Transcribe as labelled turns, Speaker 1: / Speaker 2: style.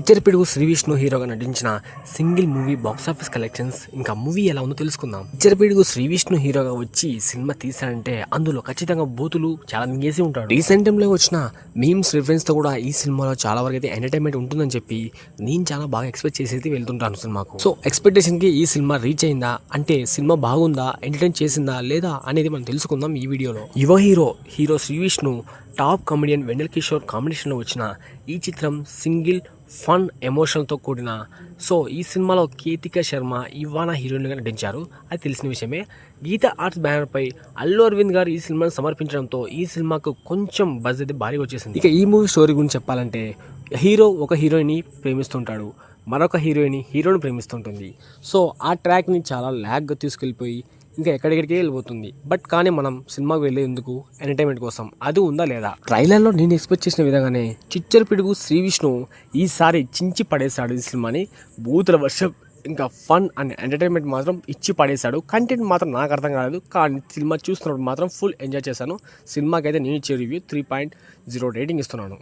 Speaker 1: పిక్చర్పిడుగు శ్రీ విష్ణు హీరోగా నటించిన single movie box office collections ఇంకా మూవీ ఎలా ఉందో తెలుసుకుందాం. పిక్చర్పిడుగు శ్రీ విష్ణు హీరోగా వచ్చి సినిమా తీశాడంటే అందులో ఖచ్చితంగా బూతులు చాలా మింగేసి ఉంటాడు. రీసెంట్ టైంలో వచ్చిన మీమ్స్ రిఫరెన్స్తో కూడా ఈ సినిమాలో చాలా వరకు అయితే ఎంటర్టైన్మెంట్ ఉంటుందని చెప్పి నేను చాలా బాగా ఎక్స్పెక్ట్ చేసేది వెళ్తుంటాను సినిమాకు. సో ఎక్స్పెక్టేషన్కి ఈ సినిమా రీచ్ అయిందా? అంటే సినిమా బాగుందా? ఎంటర్టైన్ చేసిందా లేదా? అనేది మనం తెలుసుకుందాం ఈ వీడియోలో. యువ hero hero Sree Vishnu top comedian Vennela Kishore కాంబినేషన్లో వచ్చిన ఈ చిత్రం సింగిల్ ఫన్ ఎమోషన్తో కూడిన. సో ఈ సినిమాలో కీతిక శర్మ ఇవానా హీరోయిన్గా నటించారు. అది తెలిసిన విషయమే. గీత ఆర్ట్స్ బ్యానర్పై అల్లు అరవింద్ గారు ఈ సినిమాను సమర్పించడంతో ఈ సినిమాకు కొంచెం బజ్ అయితే భారీగా వచ్చేసింది. ఇక ఈ మూవీ స్టోరీ గురించి చెప్పాలంటే హీరో ఒక హీరోయిన్ని ప్రేమిస్తుంటాడు. మరొక హీరోయిన్ హీరోని ప్రేమిస్తుంటుంది. సో ఆ ట్రాక్ని చాలా ల్యాగ్గా తీసుకెళ్ళిపోయి ఇంకా ఎక్కడెక్కడికి వెళ్ళిపోతుంది. బట్ కానీ మనం సినిమాకి వెళ్ళేందుకు ఎంటర్టైన్మెంట్ కోసం అది ఉందా లేదా? ట్రైలర్లో నేను ఎక్స్పెక్ట్ చేసిన విధంగానే చిచ్చర పిడుగు శ్రీ విష్ణు ఈసారి చించి పడేశాడు ఈ సినిమాని. భూతుల వర్షం ఇంకా ఫన్ అండ్ ఎంటర్టైన్మెంట్ మాత్రం ఇచ్చి పడేశాడు. కంటెంట్ మాత్రం నాకు అర్థం కాలేదు. కానీ సినిమా చూస్తున్నప్పుడు మాత్రం ఫుల్ ఎంజాయ్ చేశాను. సినిమాకి అయితే నేను ఇచ్చే review three point zero rating ఇస్తున్నాను.